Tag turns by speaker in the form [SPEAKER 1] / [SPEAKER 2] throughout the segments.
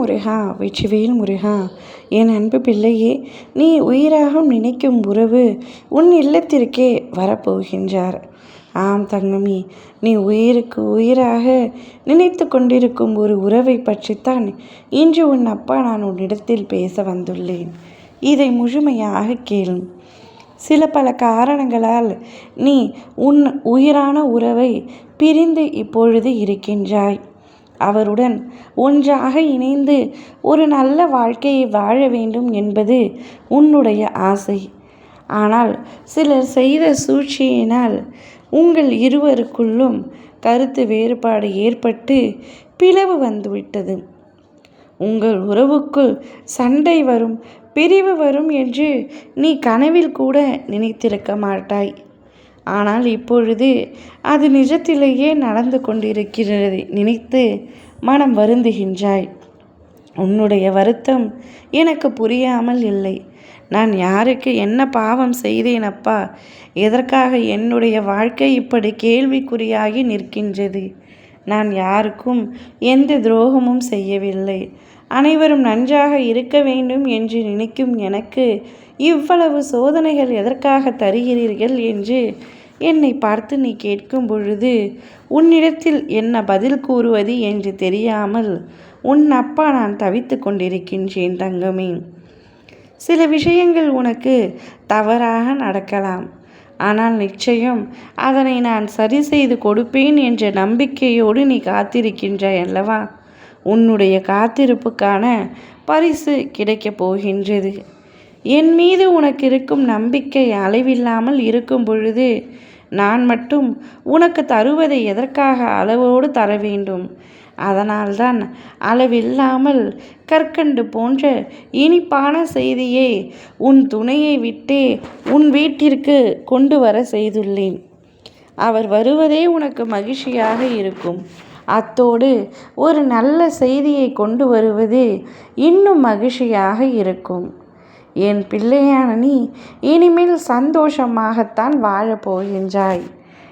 [SPEAKER 1] முருகா வெற்றிவேல் முருகா என் அன்பு பிள்ளையே நீ உயிராக நினைக்கும் உறவு உன் இல்லத்திற்கே வரப்போகின்றார். ஆம் தங்கமி நீ உயிருக்கு உயிராக நினைத்து கொண்டிருக்கும் ஒரு உறவை பற்றித்தான் இன்று உன் அப்பா நான் உன்னிடத்தில் பேச வந்துள்ளேன். இதை முழுமையாக கேளும் சில பல காரணங்களால் நீ உன் உயிரான உறவை பிரிந்து இப்பொழுது இருக்கின்றாய். அவருடன் ஒன்றாக இணைந்து ஒரு நல்ல வாழ்க்கையை வாழ வேண்டும் என்பது உன்னுடைய ஆசை. ஆனால் சிலர் செய்த சூழ்ச்சியினால் உங்கள் இருவருக்குள்ளும் கருத்து வேறுபாடு ஏற்பட்டு பிளவு வந்துவிட்டது. உங்கள் உறவுக்குள் சண்டை வரும் பிரிவு வரும் என்று நீ கனவில் கூட நினைத்திருக்க மாட்டாய். ஆனால் இப்பொழுது அது நிஜத்திலேயே நடந்து கொண்டிருக்கிறது நினைத்து மனம் வருந்துகின்றாய். உன்னுடைய வருத்தம் எனக்கு புரியாமல் இல்லை. நான் யாருக்கு என்ன பாவம் செய்தேன் அப்பா? எதற்காக என்னுடைய வாழ்க்கை இப்படி கேள்விக்குறியாகி நிற்கின்றது? நான் யாருக்கும் எந்த துரோகமும் செய்யவில்லை. அனைவரும் நன்றாக இருக்க வேண்டும் என்று நினைக்கும் எனக்கு இவ்வளவு சோதனைகள் எதற்காக தருகிறீர்கள் என்று என்னை பார்த்து நீ கேட்கும் பொழுது உன்னிடத்தில் என்ன பதில் கூறுவது என்று தெரியாமல் உன் அப்பா நான் தவித்து கொண்டிருக்கின்றேன் தங்கமே. சில விஷயங்கள் உனக்கு தவறாக நடக்கலாம். ஆனால் நிச்சயம் அதனை நான் சரி செய்து கொடுப்பேன் என்ற நம்பிக்கையோடு நீ காத்திருக்கின்றாய் அல்லவா? உன்னுடைய காத்திருப்புக்கான பரிசு கிடைக்கப் போகின்றது. என் மீது உனக்கு இருக்கும் நம்பிக்கை அளவில்லாமல் இருக்கும் பொழுது நான் மட்டும் உனக்கு தருவதை எதற்காக அளவோடு தர வேண்டும்? அதனால்தான் அளவில்லாமல் கற்கண்டு போன்ற இனிப்பான செய்தியை உன் துணையை விட்டே உன் வீட்டிற்கு கொண்டு வர செய்துள்ளேன். அவர் வருவதே உனக்கு மகிழ்ச்சியாக இருக்கும். அத்தோடு ஒரு நல்ல செய்தியை கொண்டு வருவது இன்னும் மகிழ்ச்சியாக இருக்கும். என் பிள்ளையான நீ இனிமேல் சந்தோஷமாகத்தான் வாழப் போகின்றாய்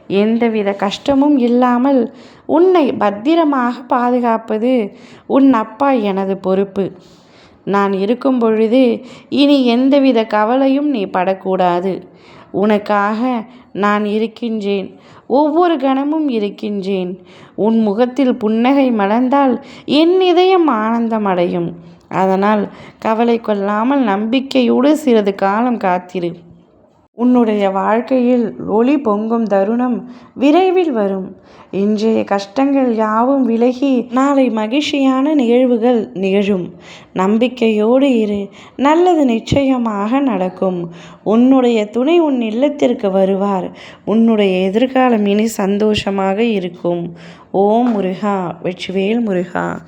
[SPEAKER 1] எந்தவித கஷ்டமும் இல்லாமல் உன்னை பத்திரமாக பாதுகாப்பது உன் அப்பா எனது பொறுப்பு. நான் இருக்கும் பொழுது இனி எந்தவித கவலையும் நீ படக்கூடாது. உனக்காக நான் இருக்கின்றேன். ஒவ்வொரு கணமும் இருக்கின்றேன். உன் முகத்தில் புன்னகை மலர்ந்தால் என் இதயம் ஆனந்தமடையும். அதனால் கவலை கொள்ளாமல் நம்பிக்கையோடு சிறிது காலம் காத்திரு. உன்னுடைய வாழ்க்கையில் ஒளி பொங்கும் தருணம் விரைவில் வரும். இன்றைய கஷ்டங்கள் யாவும் விலகி நாளை மகிழ்ச்சியான நிகழ்வுகள் நிகழும். நம்பிக்கையோடு இரு. நல்லது நிச்சயமாக நடக்கும். உன்னுடைய துணை உன் இல்லத்திற்கு வருவார். உன்னுடைய எதிர்காலம் இனி சந்தோஷமாக இருக்கும். ஓம் முருகா. வெற்றிவேல் முருகா.